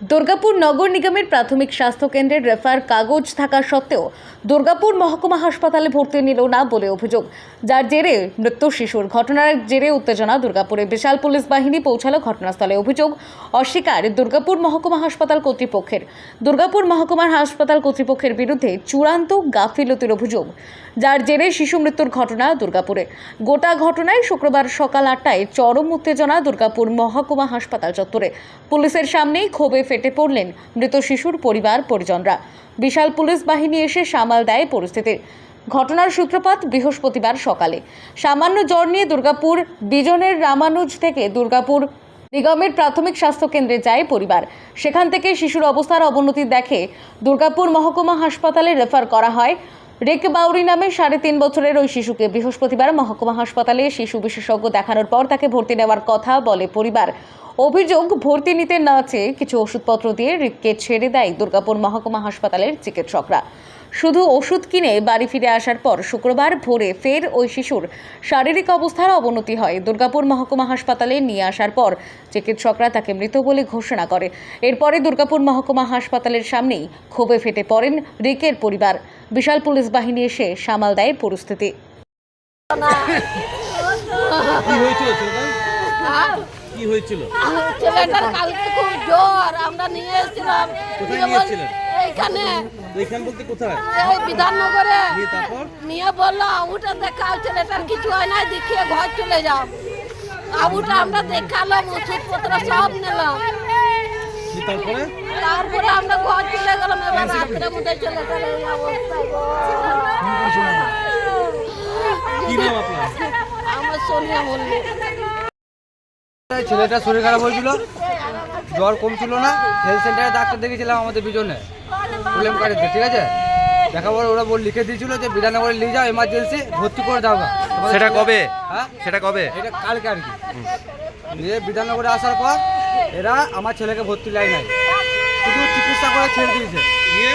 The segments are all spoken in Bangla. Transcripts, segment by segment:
দুর্গাপুর নগর নিগমের প্রাথমিক স্বাস্থ্য কেন্দ্রের রেফার কাগজ থাকা সত্ত্বেও দুর্গাপুর মহকুমা হাসপাতালে ভর্তি নিল না বলে অভিযোগ। যার জেরে মৃত্যু শিশুর ঘটনার জেরে উত্তেজনা দুর্গাপুরে। বিশাল পুলিশ বাহিনী পৌঁছালো ঘটনাস্থলে। অভিযোগ, অস্বীকার, দুর্গাপুর মহকুমা হাসপাতাল কর্তৃপক্ষের। দুর্গাপুর মহকুমার হাসপাতাল কর্তৃপক্ষের বিরুদ্ধে চূড়ান্ত গাফিলতির অভিযোগ, যার জেরে শিশু মৃত্যুর ঘটনা দুর্গাপুরে। গোটা ঘটনায় শুক্রবার সকাল আটটায় চরম উত্তেজনা দুর্গাপুর মহকুমা হাসপাতাল চত্বরে। পুলিশের সামনেই ক্ষোভে ফেটে পড়লেন মৃত শিশুর পরিবার পরিজনরা। বিশাল পুলিশ বাহিনী এসে সামাল দেয় পরিস্থিতির ঘটনার সূত্রপাত বৃহস্পতিবার সকালে। সামান্য জ্বর নিয়ে দুর্গাপুর, বিজনের রামানুজ থেকে দুর্গাপুর নিগমের প্রাথমিক স্বাস্থ্য কেন্দ্রে যায় পরিবার। সেখান থেকে শিশুর অবস্থার অবনতি দেখে দুর্গাপুর মহকুমা হাসপাতালে রেফার করা হয়। রেক বাউরি নামে সাড়ে তিন বছরের ওই শিশুকে বৃহস্পতিবার মহকুমা হাসপাতালে শিশু বিশেষজ্ঞ দেখানোর পর তাকে ভর্তি নেওয়ার কথা বলে পরিবার। অভিযোগ, ভর্তি নিতে না চেয়ে কিছু ওষুধপত্র দিয়ে রিককে ছেড়ে দেয় দুর্গাপুর মহকুমা হাসপাতালের চিকিৎসকরা। শুধু ওষুধ কিনে বাড়ি ফিরে আসার পর শুক্রবার ভোরে ফের ওই শিশুর শারীরিক অবস্থার অবনতি হয়। দুর্গাপুর মহকুমা হাসপাতালে নিয়ে আসার পর চিকিৎসকরা তাকে মৃত বলে ঘোষণা করে। এরপরে দুর্গাপুর মহকুমা হাসপাতালের সামনেই ক্ষোভে ফেটে পড়েন রিকের পরিবার। বিশাল পুলিশ বাহিনী এসে সামাল দেয় পরিস্থিতি। কি হয়েছিল? ছেলেটার কালকে খুব জ্বর আমরা নিয়ে এসেছিলাম। কোথায় নিয়ে এসেছিলেন? এইখানে। বলতে কোথায়? এই বিধাননগরে। নিয়ে বলল আবুটা দেখাও ছেলেটার কিছু হয় না দেখিয়ে ঘর চলে যাও। আবুটা আমরা দেখালাম ওষুধপত্র সব নিলাম। তারপরে? তারপরে আমরা ঘর চলে গেলাম এবার রাত্রের মধ্যে ছেলেটার এই অবস্থা। কি নাম আপনার? আমার সোনিয়া মল্লিক। ছেলেটার শরীর খারাপ হয়েছিল জ্বর কমছিল না হেলথ সেন্টারে ডাক্তার দেখেছিলাম আমাদের পিছনে প্রবলেম কাটিতে ঠিক আছে? দেখার পর ওরা বল লিখে দিয়েছিল যে বিধাননগরে নিয়ে যাও এমার্জেন্সি ভর্তি করে দাও। তোমাদের সেটা কবে? হ্যাঁ? সেটা কবে? এটা কালকে আর কি। নিয়ে বিধাননগরে আসার পর এরা আমার ছেলেকে ভর্তি লাই নাই শুধু চিকিৎসা করে ছেড়ে দিয়েছে। নিয়ে?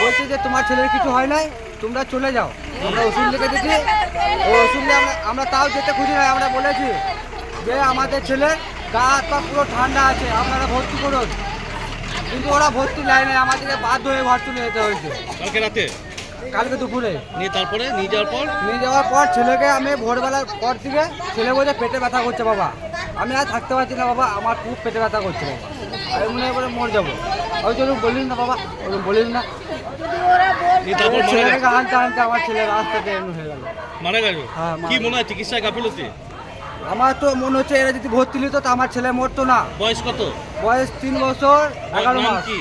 বলছে যে তোমার ছেলের কিছু হয় নাই তোমরা চলে যাও। আমরা ওষুধ লিখে দিচ্ছি ওই ওষুধ আমরা তাও যেতে খুঁজি নাই আমরা বলেছি যে আমাদের ছেলে গা হাত পা পুরো ঠান্ডা আছে আপনারা ভর্তি করুন। কিন্তু ওরা ভর্তি লাইনে আমাদেরকে বাধ্য হয়ে ঘর চলে যেতে হয়েছে। কালকে রাতে? কালকে দুপুরে। নিয়ে তারপরে? নিয়ে যাওয়ার পর? নিয়ে যাওয়ার পর ছেলেকে আমি ভোরবেলার পর থেকে ছেলে বলছে পেটে ব্যথা করছে বাবা। আমি আর থাকতে পারছি না বাবা আমার খুব পেটে ব্যথা করছে বাবা। আমি মনে করে মরে যাব। ওই জন্য বলিস না বাবা ওই বলিস না। নিয়ে তারপর ছেলেকে আনতে আনতে আমার ছেলে রাস্তাতে এমন হয়ে গেল। মারা গেল? হ্যাঁ, কি মনে হয় চিকিৎসায় গাফিলতি? আমার তো মনে হচ্ছে এরা যদি ভর্তি নিত তো আমার ছেলে মরতো না। বয়স কত? বয়স তিন বছর এগারো নাম মাস। কি?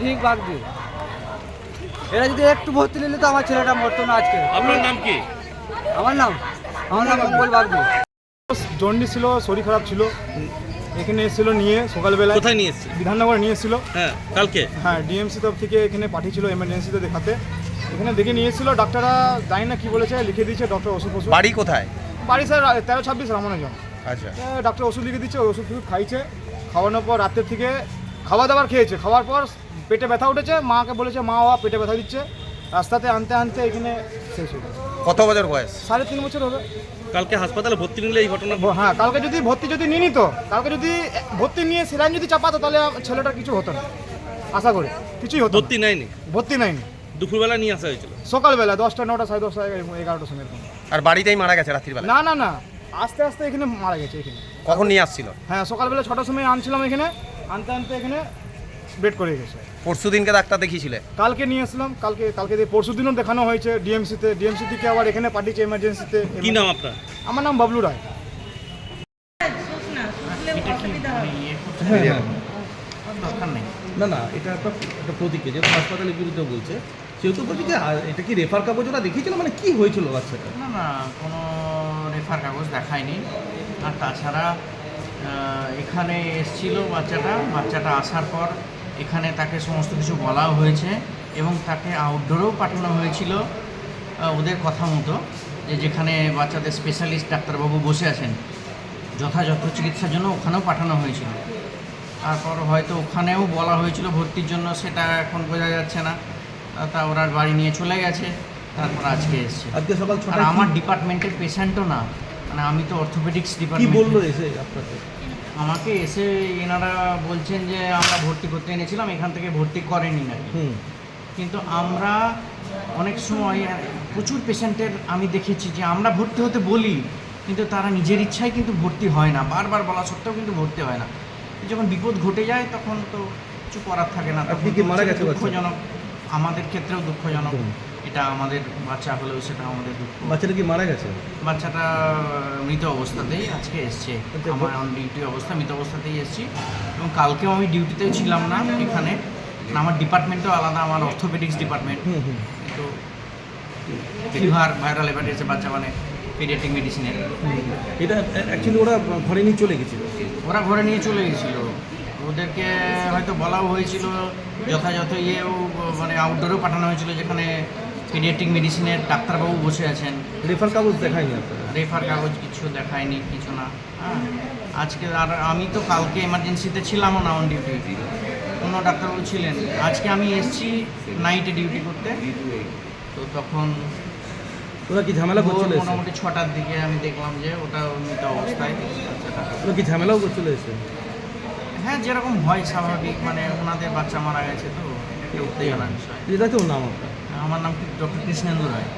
রিক বাগদি। এরা যদি একটু ভর্তি নিলে তো আমার ছেলেটা মরতো না আজকে। আপনার নাম কি? আমার নাম? আমার নাম মঙ্গল বাগদি। জন্ডিস ছিল শরীর খারাপ ছিল। এখানে এসেছিল নিয়ে সকালবেলা কোথায় নিয়ে এসেছে বিধাননগর নিয়ে এসেছিল। হ্যাঁ কালকে? হ্যাঁ ডিএমসি তরফ থেকে এখানে পাঠিয়েছিল এমার্জেন্সিতে দেখাতে। এখানে দেখে নিয়ে এসেছিল ডাক্তাররা জানি না কি বলেছে লিখে দিয়েছে ডক্টর ওষুধ ওষুধ বাড়ি কোথায়? বাড়ি স্যার তেরো ছাব্বিশ রামানুজন আচ্ছা। ডাক্তার ওষুধ লিখে দিচ্ছে ওই ওষুধ ফষুধ খাইছে খাওয়ানোর পর রাতের থেকে খাওয়া দাবার খেয়েছে। খাওয়ার পর পেটে ব্যথা উঠেছে মাকে বলেছে মা বাবা পেটে ব্যথা দিচ্ছে। রাস্তাতে আনতে আনতে এখানে শেষ হয়ে গেছে। কত বছর বয়স? সাড়ে তিন বছর হবে। কালকে হাসপাতালে ভর্তি নিলে এই ঘটনা? হ্যাঁ কালকে যদি ভর্তি যদি নিয়ে নিত কালকে যদি ভর্তি নিয়ে সেলাইন যদি চাপাতো তাহলে ছেলেটার কিছু হতো না। আশা করি কিছুই হতো ভর্তি নেয়নি? ভর্তি নেয়নি। দুপুরবেলা নিয়ে আসা হয়েছিল? সকালবেলা দশটা নটা সাড়ে দশটা এগারো- এগারোটার সময় এরকম। আর বাড়িতেই মারা গেছে রাত্রিবেলা না না না। আস্তে আস্তে এখানে মারা গেছে এখানে। কখন নিয়ে আসছিল? হ্যাঁ সকালবেলা ছটার সময় আনছিলাম এখানে। আনতে আনতে এখানে বেড করে গেছে। পরশু দিনকে ডাক্তার দেখিয়েছিলে? কালকে নিয়ে আসলাম কালকে কালকে দিয়ে পরশু দিনও দেখানো হয়েছে ডিএমসিতে। ডিএমসি থেকে আবার এখানে পাঠিয়েছে এমার্জেন্সিতে কি নাম আপনার? আমার নাম বাবলু রায়। না না এটা একটা একটা প্রতীকে যেহেতু হাসপাতালের বিরুদ্ধে বলছে সেহেতু বলছি যে এটা কি রেফার কাগজ? ওরা দেখিয়েছিল? মানে কি হয়েছিল বাচ্চাটা? না না, কোনো রেফার কাগজ দেখায়নি। আর তাছাড়া এখানে এসছিল বাচ্চাটা। বাচ্চাটা আসার পর এখানে তাকে সমস্ত কিছু বলাও হয়েছে এবং তাকে আউটডোরেও পাঠানো হয়েছিল ওদের কথা মতো। যে যেখানে বাচ্চাদের স্পেশালিস্ট ডাক্তারবাবু বসে আছেন, যথাযথ চিকিৎসার জন্য ওখানেও পাঠানো হয়েছিল। তারপর হয়তো ওখানেও বলা হয়েছিল ভর্তির জন্য, সেটা এখন বোঝা যাচ্ছে না। তা ওরা বাড়ি নিয়ে চলে গেছে তারপর আজকে এসছে। আজকে সকাল আর আমার ডিপার্টমেন্টের পেশেন্টও না মানে আমি তো অর্থোপেডিক্স কি ডিপার্টমেন্ট বলল এসে আপনাকে? আমাকে এসে এনারা বলছেন যে আমরা ভর্তি করতে এনেছিলাম এখান থেকে ভর্তি করেনি নাকি। হুম। কিন্তু আমরা অনেক সময় প্রচুর পেশেন্টের আমি দেখেছি যে আমরা ভর্তি হতে বলি কিন্তু তারা নিজের ইচ্ছায় কিন্তু ভর্তি হয় না বারবার বলা সত্ত্বেও কিন্তু ভর্তি হয় না। যখন বিপদ ঘটে যায় তখন তো কিছু করার থাকে না তখন কি মারা গেছে দুঃখজনক। আমাদের ক্ষেত্রেও দুঃখজনক। এটা আমাদের বাচ্চা হলেও সেটা আমাদের দুঃখ। বাচ্চাটা কি মারা গেছে? বাচ্চাটা মৃত অবস্থাতেই আজকে এসছে। আমার অন ডিউটি অবস্থা মৃত অবস্থাতেই এসেছি। এবং কালকেও আমি ডিউটিতেও ছিলাম না এখানে। আমার ডিপার্টমেন্টও আলাদা আমার অর্থোপেডিক্স ডিপার্টমেন্ট তো ফিভার ভাইরাল হেপাটাইটিসের বাচ্চা মানে পেডিয়াট্রিক মেডিসিনের এটা অ্যাকচুয়ালি ওরা ঘরে নিয়ে চলে গেছিল? ওরা ঘরে নিয়ে চলে গেছিল। ওদেরকে হয়তো বলাও হয়েছিল যথাযথ ইয়েও মানে আউটডোরেও পাঠানো হয়েছিল যেখানে পেডিয়াট্রিক মেডিসিনের ডাক্তারবাবু বসে আছেন। রেফার কাগজ দেখায়নি রেফার কাগজ কিছু দেখায়নি কিছু না। হ্যাঁ আজকে আর আমি তো কালকে এমার্জেন্সিতে ছিলামও না অন ডিউটি কোনো ডাক্তারবাবু ছিলেন। আজকে আমি এসেছি নাইটে ডিউটি করতে। তো তখন ওরা কি ঝামেলা করছিল মোটামুটি ছটার দিকে আমি দেখলাম যে ওটা অবস্থায়। ওরা কি ঝামেলাও করছিল এসে? হ্যাঁ যেরকম হয় স্বাভাবিক মানে ওনাদের বাচ্চা মারা গেছে তো একটা উত্তেজনার বিষয়। এটা তো নাম আপনার? আমার নাম ডক্টর কৃষ্ণেন্দু রায়।